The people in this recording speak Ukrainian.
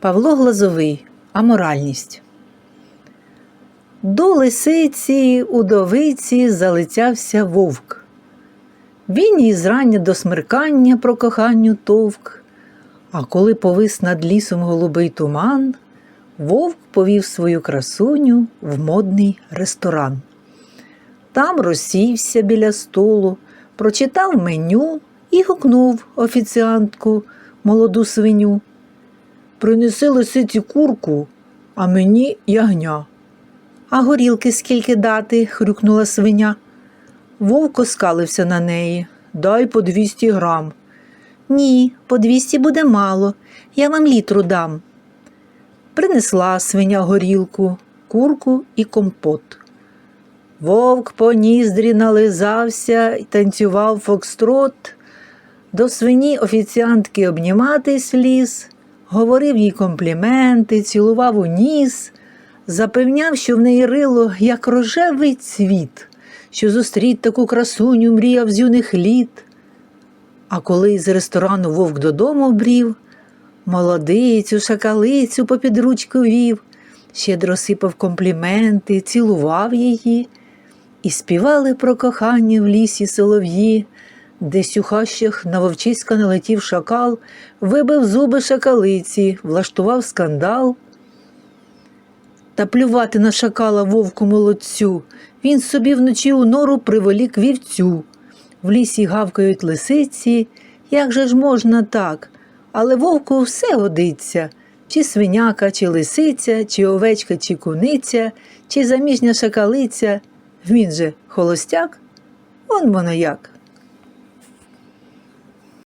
Павло Глазовий Аморальність. До лисиці удовиці залицявся вовк. Він їй зрання до смеркання про коханню товк. А коли повис над лісом голубий туман, вовк повів свою красуню в модний ресторан. Там розсівся біля столу, прочитав меню і гукнув офіціантку молоду свиню. Принеси лисиці курку, а мені ягня. А горілки скільки дати? хрюкнула свиня. Вовк оскалився на неї. Дай по 200 грам. Ні, по 200 буде мало. Я вам літру дам. Принесла свиня горілку, курку і компот. Вовк по ніздрі нализався й танцював фокстрот. До свині офіціантки обніматись ліз, говорив їй компліменти, цілував у ніс, запевняв, що в неї рило, як рожевий цвіт, що зустріть таку красуню мріяв з юних літ. А коли з ресторану вовк додому брів, молодицю, шакалицю попід ручку вів, щедро сипав компліменти, цілував її, і співали про кохання в лісі солов'ї, Десь у хащах на вовчиська налетів шакал, вибив зуби шакалиці, влаштував скандал. Та плювати на шакала вовку молодцю, він собі вночі у нору приволік вівцю. В лісі гавкають лисиці, як же ж можна так? Але вовку все годиться, чи свиняка, чи лисиця, чи овечка, чи куниця, чи заміжня шакалиця. Він же холостяк, он воно як.